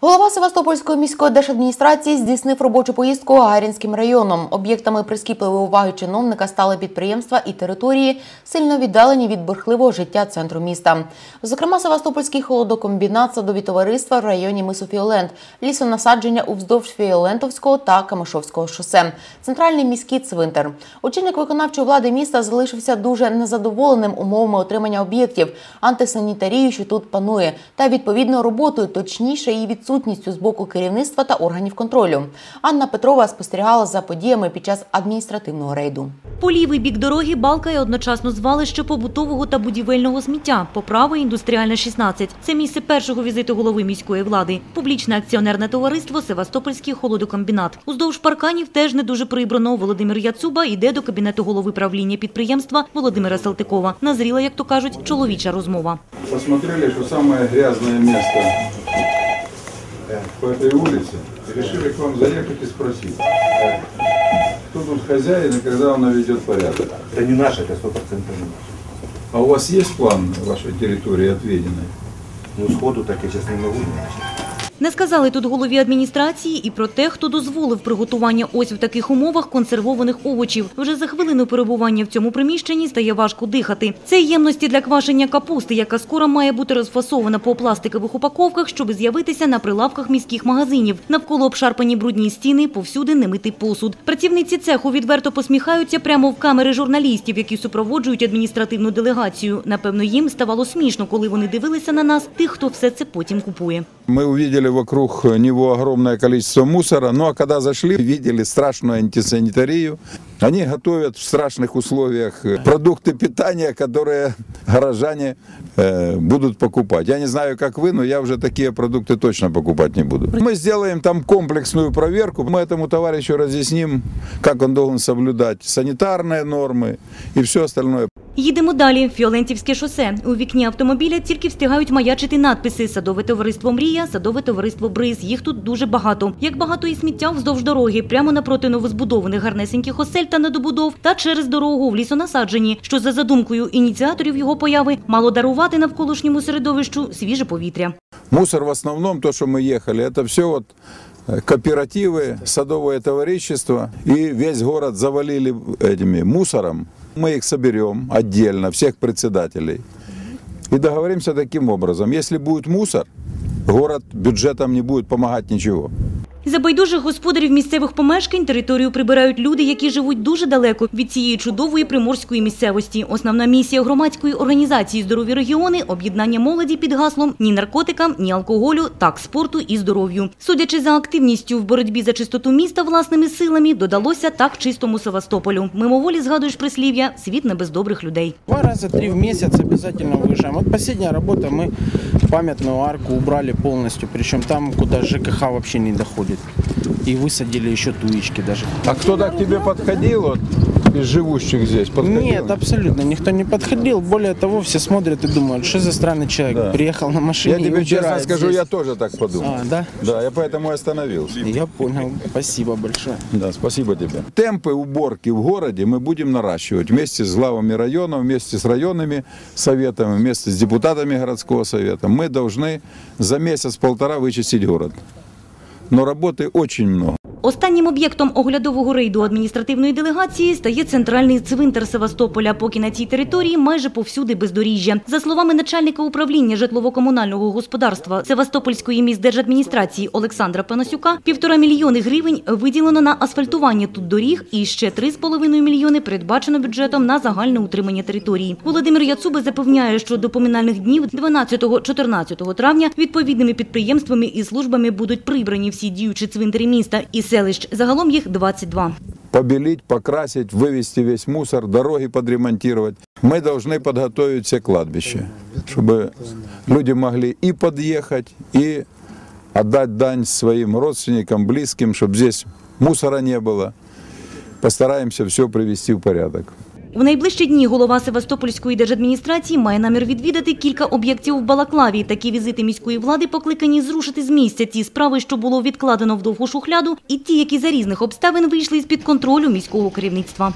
Голова Севастопольської міської держадміністрації здійснив робочу поїздку Гагарінським районом. Об'єктами прискіпливої уваги чиновника стали підприємства і території, сильно віддалені від бурхливого життя центру міста. Зокрема, Севастопольський холодокомбінат, садові товариства в районі мису Фіолент, лісонасадження уздовж Фіолентовського та Камишовського шосе, центральний міський цвинтар. Очільник виконавчої влади міста залишився дуже незадоволеним умовами отримання об'єктів, антисанітарією, що тут панує, та відповідно роботою, точніше її відсутністю з боку керівництва та органів контролю. Анна Петрова спостерігала за подіями під час адміністративного рейду. По лівий бік дороги балкає одночасно звалище побутового та будівельного сміття. По правий – індустріальна 16. Це місце першого візиту голови міської влади. Публічне акціонерне товариство Севастопольський холодокомбінат. Уздовж парканів теж не дуже прибрано. Володимир Яцуба йде до кабінету голови правління підприємства Володимира Салтикова. Назріла, як то кажуть, чоловіча розмова. посмотрели, что самое грязное место по этой улице, и решили к вам заехать и спросить, кто тут хозяин и когда он наведет порядок. Это не наше, это сто процентов не наше. А у вас есть план вашей территории отведенной? Ну, сходу так я сейчас не могу начать. Не сказали тут голові адміністрації і про те, хто дозволив приготування ось в таких умовах консервованих овочів. Вже за хвилину перебування в цьому приміщенні стає важко дихати. Це ємності для квашення капусти, яка скоро має бути розфасована по пластикових упаковках, щоб з'явитися на прилавках міських магазинів. Навколо обшарпані брудні стіни, повсюди немитий посуд. Працівниці цеху відверто посміхаються прямо в камери журналістів, які супроводжують адміністративну делегацію. Напевно, їм ставало смішно, коли вони дивилися на нас, тих, хто все це потім купує. Мы увидели вокруг него огромное количество мусора, ну а когда зашли, видели страшную антисанитарию. Они готовят в страшных условиях э, продукты питания, которые горожане э, будут покупать. Я не знаю, как вы, но я уже такие продукты точно покупать не буду. Мы сделаем там комплексную проверку. Мы этому товарищу разъясним, как он должен соблюдать санитарные нормы и все остальное. Їдемо далі. Фіолентівське шосе. У вікні автомобіля тільки встигають маячити надписи «Садове товариство Мрія», «Садове товариство Бриз». Їх тут дуже багато. Як багато і сміття вздовж дороги, прямо напроти новозбудованих гарнесеньких осель та недобудов, та через дорогу в лісонасадженні, що за задумкою ініціаторів його появи мало дарувати навколишньому середовищу свіже повітря. Мусор в основном, то, что мы ехали, это все вот э, кооперативы, садовое товарищество. И весь город завалили этими мусором. Мы их соберем отдельно, всех председателей. И договоримся таким образом. Если будет мусор, город бюджетом не будет помогать ничего. За байдужих господарів місцевих помешкань територію прибирають люди, які живуть дуже далеко від цієї чудової приморської місцевості. Основна місія громадської організації «Здорові регіони» – об'єднання молоді під гаслом «Ні наркотикам, ні алкоголю, так спорту і здоров'ю». Судячи за активністю в боротьбі за чистоту міста власними силами, додалося так чистому Севастополю. Мимоволі згадуєш прислів'я «Світ не без добрих людей». Два раза, три в месяц обязательно выезжаем. Вот последняя работа, мы памятную арку убрали полностью, причем там, куда ЖКХ вообще не доходит. И высадили еще туечки даже. А кто-то к тебе подходил вот, из живущих здесь? Подходил? Нет, абсолютно никто не подходил. Более того, все смотрят и думают, что за странный человек. Да. Приехал на машине Я тебе честно скажу, здесь. я тоже так подумал. А, да? Да, я поэтому и остановился. Я понял. Спасибо большое. Да, спасибо тебе. Темпы уборки в городе мы будем наращивать вместе с главами районов, вместе с районными советами, вместе с депутатами городского совета. Мы должны за месяц-полтора вычистить город. Но работы очень много. Останнім об'єктом оглядового рейду адміністративної делегації стає центральний цвинтар Севастополя, поки на цій території майже повсюди бездоріжжя. За словами начальника управління житлово-комунального господарства Севастопольської міськдержадміністрації Олександра Панасюка, півтора мільйони гривень виділено на асфальтування тут доріг і ще 3,5 мільйони передбачено бюджетом на загальне утримання території. Володимир Яцуби запевняє, що до поминальних днів 12-14 травня відповідними підприємствами і службами будуть прибрані всі діючі цвинтарі міста і селищ. Загалом їх 22. Побелить, покрасить, вывести весь мусор, дороги подремонтировать. Мы должны подготовить все кладбища, чтобы люди могли и подъехать, и отдать дань своим родственникам, близким, чтобы здесь мусора не было. Постараемся все привести в порядок. В найближчі дні голова Севастопольської держадміністрації має намір відвідати кілька об'єктів в Балаклаві. Такі візити міської влади покликані зрушити з місця ті справи, що було відкладено в довгу шухляду, і ті, які за різних обставин вийшли з під контролю міського керівництва.